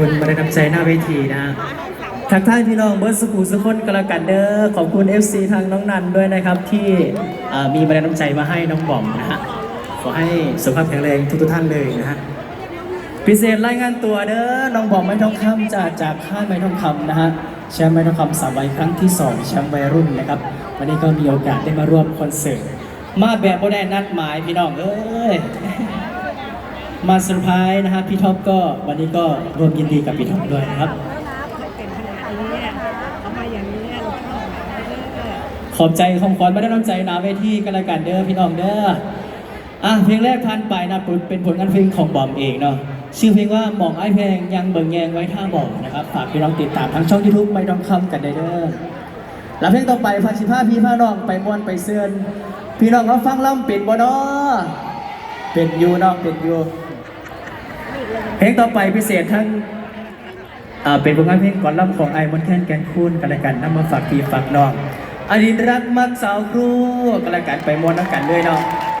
คุณบรินำใจหน้าเวทีนะทักทายพี่น้องเบิร์ดสกูสุกคนกระกันเด้อขอบคุณ FC ทางน้องนันด้วยนะครับที่อ่ามีบรินำใจมาให้น้องบอมนะฮะขอให้สุขภาพแข็งแรงทุกๆท่านเลยนะฮะพิเศษรายงานตัวเด้อน้องบอมไม้ทองคำจากจากค่ายไม้ทองคำนะฮะแชมป์ไม้ทองคำสามใบครั้งที่สองแชมป์วัยรุ่นนะครับวันนี้ก็มีโอกาสได้มาร่วมคอนเสิร์ตมาแบบโบได้นัดหมายพี่น้องเอ้ย มาเซอร์ไพรส์นะฮะพี่ท็อปก็วันนี้ก็ร่วมยินดีกับพี่ท็อปด้วยนะครับ ขอบใจของขวัญไม่ได้น้ำใจนาเวทีกันละกันเด้อพี่น้องเด้ออะเพลงแรกผ่านไปนะเป็นผลงานเพลงของบอมเองเนาะชื่อเพลงว่าหมองไอ้แพงยังเบิ่งแยงไว้ท่าบอกนะครับฝากพี่น้องติดตามทั้งช่องยูทูบไม่ต้องคำกันได้เด้อแล้วเพลงต่อไปพาชิพาพี่พาน้องไปม่วนไปเสื่อนพี่น้องเขาฟังล่ำเป็นบ่เนาะเป็นอยู่น้องเป็นอยู่ เพลงต่อไปพิเศษทั้งอ่าเป็นผลงานเพลงก่อนล่ำของไอ้มอนแคนแกนคูนกันละกันนำมาฝากพี่ฝากน้องอดินรักมักสาวครูกันละกันไปมวนนักกันด้วยเนาะ